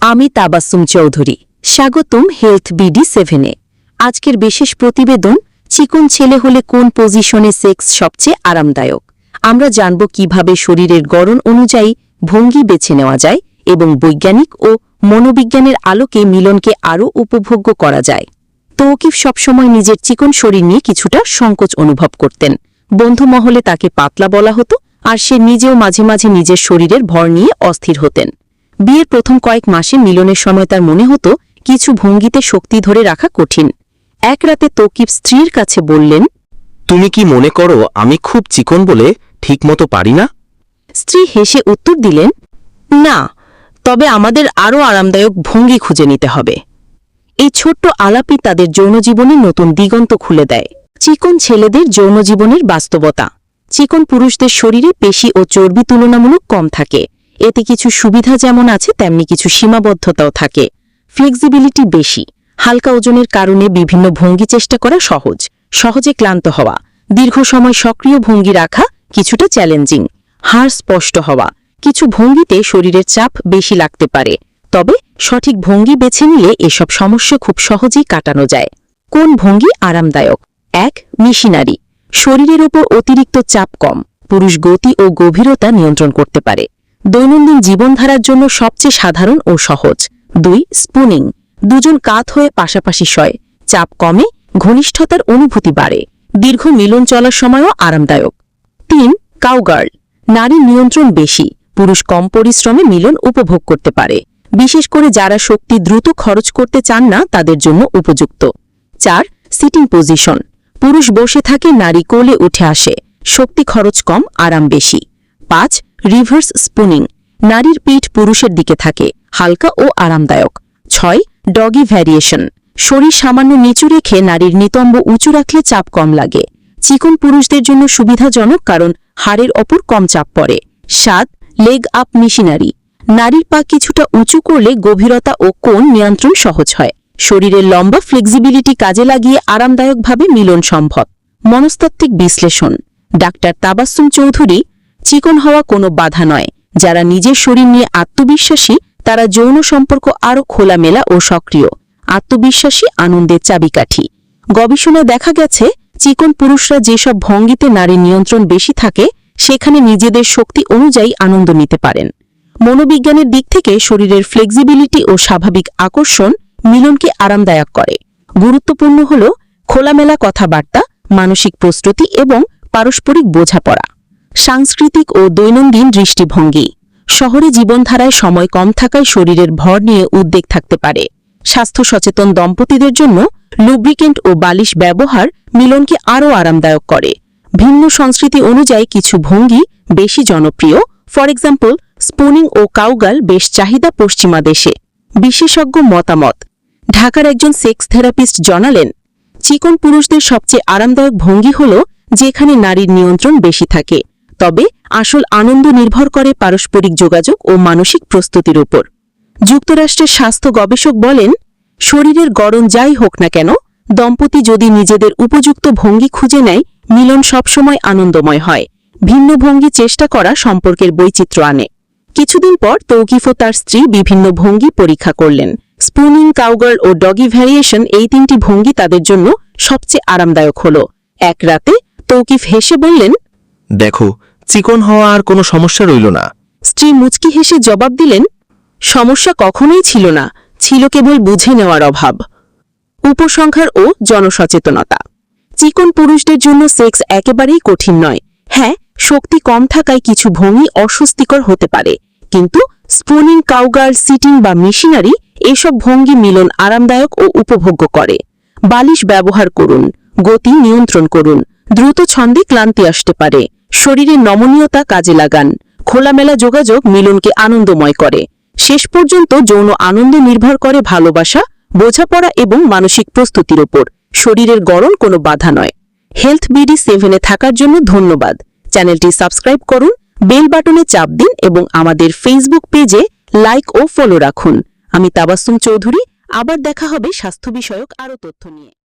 আমি তাবাসুম চৌধুরী। স্বাগতম health BD সেভেনে আজকের বিশেষ প্রতিবেদন, চিকন ছেলে হলে কোন পজিশনে সেক্স সবচেয়ে আরামদায়ক? আমরা জানব কীভাবে শরীরের গড়ন অনুযায়ী ভঙ্গি বেছে নেওয়া যায় এবং বৈজ্ঞানিক ও মনোবিজ্ঞানের আলোকে মিলনকে আরও উপভোগ্য করা যায়। তৌকিফ সবসময় নিজের চিকন শরীর নিয়ে কিছুটা সংকোচ অনুভব করতেন। বন্ধু মহলে তাকে পাতলা বলা হতো আর সে নিজেও মাঝে মাঝে নিজের শরীরের ভর নিয়ে অস্থির হতেন। বিয়ের প্রথম কয়েক মাসে মিলনের সময় তার মনে হতো কিছু ভঙ্গিতে শক্তি ধরে রাখা কঠিন। এক রাতে তৌকিব স্ত্রীর কাছে বললেন তুমি কি মনে করো আমি খুব চিকন বলে ঠিকমতো পারি না? স্ত্রী হেসে উত্তর দিলেন না তবে আমাদের আরও আরামদায়ক ভঙ্গি খুঁজে নিতে হবে। এই ছোট্ট আলাপই তাদের যৌনজীবনে নতুন দিগন্ত খুলে দেয়। চিকন ছেলেদের যৌনজীবনের বাস্তবতা। চিকন পুরুষদের শরীরে পেশি ও চর্বি তুলনামূলক কম থাকে। এতে কিছু সুবিধা যেমন আছে, তেমনি কিছু সীমাবদ্ধতাও থাকে। ফ্লেক্সিবিলিটি বেশি। হালকা ওজনের কারণে বিভিন্ন ভঙ্গি চেষ্টা করা সহজ। সহজে ক্লান্ত হওয়া। দীর্ঘ সময় সক্রিয় ভঙ্গি রাখা কিছুটা চ্যালেঞ্জিং হাড় স্পষ্ট হওয়া। কিছু ভঙ্গিতে শরীরের চাপ বেশি লাগতে পারে। তবে সঠিক ভঙ্গি বেছে নিলে এসব সমস্যা খুব সহজেই কাটানো যায়। কোন ভঙ্গি আরামদায়ক? এক, মিশিনারি। শরীরের ওপর অতিরিক্ত চাপ কম। পুরুষ গতি ও গভীরতা নিয়ন্ত্রণ করতে পারে। দৈনন্দিন জীবনধারার জন্য সবচেয়ে সাধারণ ও সহজ। দুই স্পুনিং দুজন কাত হয়ে পাশাপাশি শয়। চাপ কমে, ঘনিষ্ঠতার অনুভূতি বাড়ে। দীর্ঘ মিলন চলার সময়ও আরামদায়ক। তিন কাউগার্ল নারীর নিয়ন্ত্রণ বেশি। পুরুষ কম পরিশ্রমে মিলন উপভোগ করতে পারে। বিশেষ করে যারা শক্তি দ্রুত খরচ করতে চান না, তাদের জন্য উপযুক্ত। চার সিটিং পজিশন পুরুষ বসে থাকে, নারী কোলে উঠে আসে। শক্তি খরচ কম, আরাম বেশি। পাঁচ রিভার্স স্পুনিং, নারীর পিঠ পুরুষের দিকে থাকে, হালকা ও আরামদায়ক। ছয়, ডগি ভ্যারিয়েশন, শরীর সামান্য নিচু রেখে নারীর নিতম্ব উঁচু রাখলে চাপ কম লাগে। চিকন পুরুষদের জন্য সুবিধাজনক কারণ হাড়ের অপর কম চাপ পড়ে। সাত, লেগ আপ মিশিনারি, নারীর পা কিছুটা উঁচু করলে গভীরতা ও কোণ নিয়ন্ত্রণ সহজ হয়। শরীরের লম্বা ফ্লেক্সিবিলিটি কাজে লাগিয়ে আরামদায়কভাবে মিলন সম্ভব। মনস্তাত্ত্বিক বিশ্লেষণ, ডাক্তার তাবাসুম চৌধুরী চিকন হওয়া কোনো বাধা নয়। যারা নিজের শরীর নিয়ে আত্মবিশ্বাসী, তারা যৌন সম্পর্ক আরও খোলামেলা ও সক্রিয়। আত্মবিশ্বাসী আনন্দের চাবিকাঠি। গবেষণায় দেখা গেছে, চিকন পুরুষরা যেসব ভঙ্গিতে নারীর নিয়ন্ত্রণ বেশি থাকে, সেখানে নিজেদের শক্তি অনুযায়ী আনন্দ নিতে পারেন। মনোবিজ্ঞানের দিক থেকে শরীরের ফ্লেক্সিবিলিটি ও স্বাভাবিক আকর্ষণ মিলনকে আরামদায়ক করে। গুরুত্বপূর্ণ হল খোলামেলা কথাবার্তা, মানসিক প্রস্তুতি এবং পারস্পরিক বোঝাপড়া। সাংস্কৃতিক ও দৈনন্দিন দৃষ্টিভঙ্গি। শহরে জীবনধারায় সময় কম থাকায় শরীরের ভর নিয়ে উদ্বেগ থাকতে পারে। স্বাস্থ্য সচেতন দম্পতিদের জন্য লুব্রিকেন্ট ও বালিশ ব্যবহার মিলনকে আরও আরামদায়ক করে। ভিন্ন সংস্কৃতি অনুযায়ী কিছু ভঙ্গি বেশি জনপ্রিয়। ফর এক্সাম্পল স্পুনিং ও কাউগাল বেশ চাহিদা পশ্চিমা দেশে। বিশেষজ্ঞ মতামত, ঢাকার একজন সেক্স থেরাপিস্ট জানালেন, চিকন পুরুষদের সবচেয়ে আরামদায়ক ভঙ্গি হল যেখানে নারীর নিয়ন্ত্রণ বেশি থাকে। তবে আসল আনন্দ নির্ভর করে পারস্পরিক যোগাযোগ ও মানসিক প্রস্তুতির উপর। যুক্তরাষ্ট্রের স্বাস্থ্য গবেষক বলেন, শরীরের গড়ন যাই হোক না কেন, দম্পতি যদি নিজেদের উপযুক্ত ভঙ্গি খুঁজে নেয়, মিলন সবসময় আনন্দময় হয়। ভিন্ন ভঙ্গি চেষ্টা করা সম্পর্কের বৈচিত্র্য আনে। কিছুদিন পর তৌকিফ ও তার স্ত্রী বিভিন্ন ভঙ্গি পরীক্ষা করলেন। স্পুনিং কাউগার্ল ও ডগি ভ্যারিয়েশন এই তিনটি ভঙ্গি তাদের জন্য সবচেয়ে আরামদায়ক হল। এক রাতে তৌকিফ হেসে বললেন, দেখো চিকন হওয়া আর কোনো সমস্যা রইল না। স্ত্রী মুচকি হেসে জবাব দিলেন, সমস্যা কখনোই ছিল না, ছিল কেবল বুঝে নেওয়ার অভাব। উপসংহার ও জনসচেতনতা। চিকন পুরুষদের জন্য সেক্স একেবারেই কঠিন নয়। হ্যাঁ শক্তি কম থাকায় কিছু ভঙ্গি অস্বস্তিকর হতে পারে, কিন্তু স্পুনিং কাউগার সিটিং বা মেশিনারি এসব ভঙ্গি মিলন আরামদায়ক ও উপভোগ্য করে। বালিশ ব্যবহার করুন, গতি নিয়ন্ত্রণ করুন, দ্রুত ছন্দে ক্লান্তি আসতে পারে। শরীরের নমনীয়তা কাজে লাগান। খোলামেলা যোগাযোগ মিলনকে আনন্দময় করে। শেষ পর্যন্ত যৌন আনন্দ নির্ভর করে ভালোবাসা, বোঝাপড়া এবং মানসিক প্রস্তুতির ওপর। শরীরের গড়ন কোনো বাধা নয়। হেলথ বিডি সেভেনে থাকার জন্য ধন্যবাদ। চ্যানেলটি সাবস্ক্রাইব করুন, বেল বাটনে চাপ দিন এবং আমাদের ফেসবুক পেজে লাইক ও ফলো রাখুন। আমি তাবাসুম চৌধুরী, আবার দেখা হবে স্বাস্থ্য বিষয়ক আরও তথ্য নিয়ে।